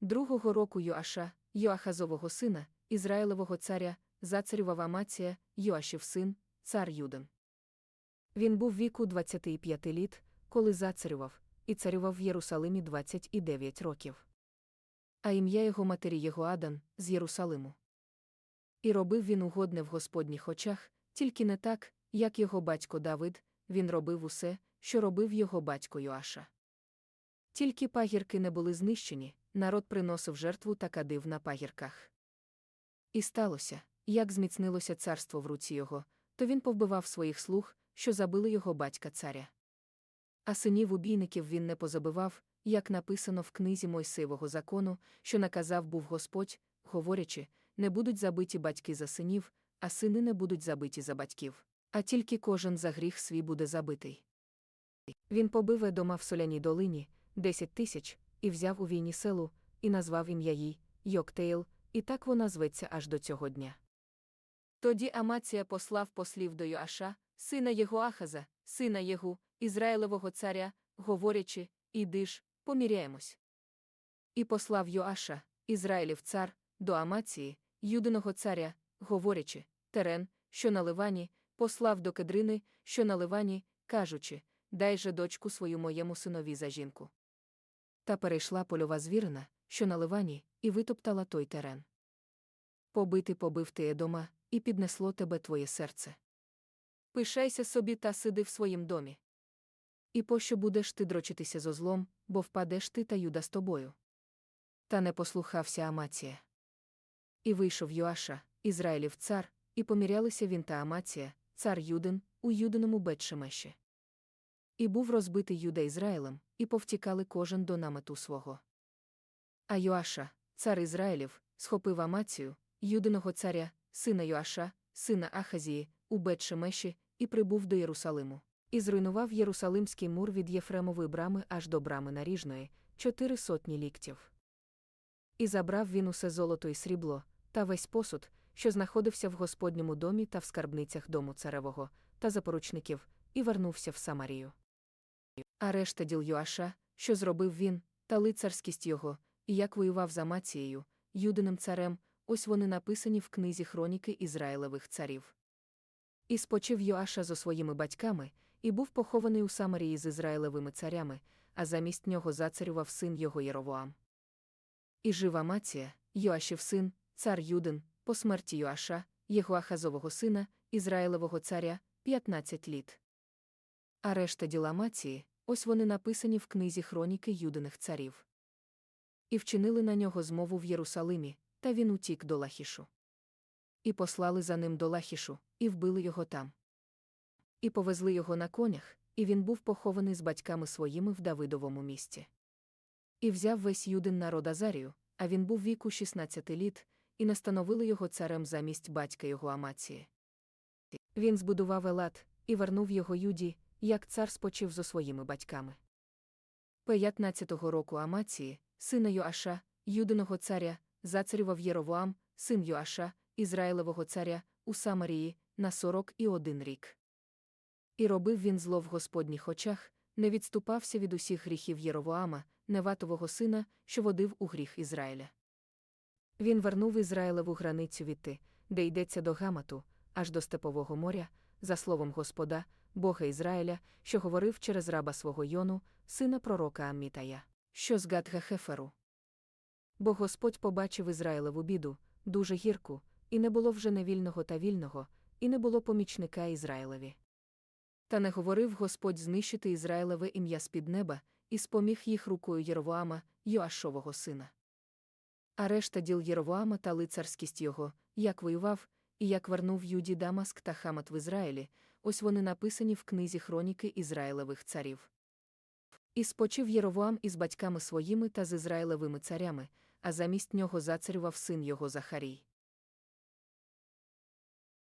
другого року Йоаша, Йоахазового сина, Ізраїлевого царя, зацарював Амація, Йоашів син, цар Юдин. Він був віку 25 літ, коли зацарював, і царював в Єрусалимі 29 років. А ім'я його матері Єгоадан з Єрусалиму. І робив він угодне в Господніх очах, тільки не так, як його батько Давид, він робив усе, що робив його батько Йоаша. Тільки пагірки не були знищені, народ приносив жертву та кадив на пагірках. І сталося, як зміцнилося царство в руці його, то він повбивав своїх слуг, що забили його батька царя. А синів убійників він не позабивав, як написано в книзі Мойсеєвого закону, що наказав був Господь, говорячи, не будуть забиті батьки за синів, а сини не будуть забиті за батьків, а тільки кожен за гріх свій буде забитий. Він побив Едома в соляній долині, десять тисяч, і взяв у війні селу, і назвав ім'я їй Йоктейл, і так вона зветься аж до цього дня. Тоді Амація послав послів до Йоаша, сина Єгоахаза, сина Єгу, Ізраїлевого царя, говорячи, іди ж, поміряємось. І послав Йоаша, Ізраїлів цар, до Амації, юдиного царя, говорячи, терен, що на Ливані, послав до Кедрини, що на Ливані, кажучи, дай же дочку свою моєму синові за жінку. Та перейшла польова звірина, що на Ливані, і витоптала той терен. Побити побив ти Едома, і піднесло тебе твоє серце. Пишайся собі та сиди в своїм домі. І пощо будеш ти дрочитися зо злом, бо впадеш ти та юда з тобою. Та не послухався Амація. І вийшов Йоаша, Ізраїлів цар, і помірялися він та Амація, цар Юдин, у Юдиному Бетшемеші. І був розбитий Юда Ізраїлем, і повтікали кожен до намету свого. А Йоаша, цар Ізраїлів, схопив Амацію, Юдиного царя, сина Йоаша, сина Ахазії, у Бетшемеші, і прибув до Єрусалиму. І зруйнував Єрусалимський мур від Єфремової брами аж до брами наріжної, чотири сотні ліктів. І забрав він усе золото і срібло, та весь посуд, що знаходився в Господньому домі та в скарбницях дому царевого, та запоручників, і вернувся в Самарію. А решта діл Йоаша, що зробив він, та лицарськість його, і як воював за Мацією, юдиним царем, ось вони написані в книзі хроніки Ізраїлевих царів. І спочив Йоаша зо своїми батьками, і був похований у Самарії з Ізраїлевими царями, а замість нього зацарював син його Єровоам. І жив Амація, Йоашів син, цар Юдин, по смерті Йоаша, його Ахазового сина, Ізраїлевого царя, 15 літ. А решта діла Мації, ось вони написані в книзі хроніки Юдиних царів. І вчинили на нього змову в Єрусалимі, та він утік до Лахішу. І послали за ним до Лахішу, і вбили його там. І повезли його на конях, і він був похований з батьками своїми в Давидовому місті. І взяв весь юдин народ Азарію, а він був віку 16 літ, і настановили його царем замість батька його Амації. Він збудував Елат, і вернув його Юді, як цар спочив зо своїми батьками. 15-го року Амації, сина Йоаша, юдиного царя, зацарював Єровоам, син Йоаша, Ізраїлевого царя, у Самарії, на сорок і один рік. І робив він зло в Господніх очах, не відступався від усіх гріхів Єровоама, Неватового сина, що водив у гріх Ізраїля. Він вернув Ізраїлеву границю відти, де йдеться до Гамату, аж до Степового моря, за словом Господа, Бога Ізраїля, що говорив через раба свого Йону, сина пророка Аммітая, що з Гатгахеферу. Бо Господь побачив Ізраїлеву біду, дуже гірку, і не було вже невільного та вільного, і не було помічника Ізраїлеві. Та не говорив Господь знищити Ізраїлеве ім'я з-під неба, і споміг їх рукою Єровоама, Йоашового сина. А решта діл Єровоама та лицарськість його, як воював, і як вернув Юді Дамаск та Хамат в Ізраїлі, ось вони написані в книзі хроніки Ізраїлевих царів. І спочив Єровоам із батьками своїми та з Ізраїлевими царями, а замість нього зацарював син його Захарій.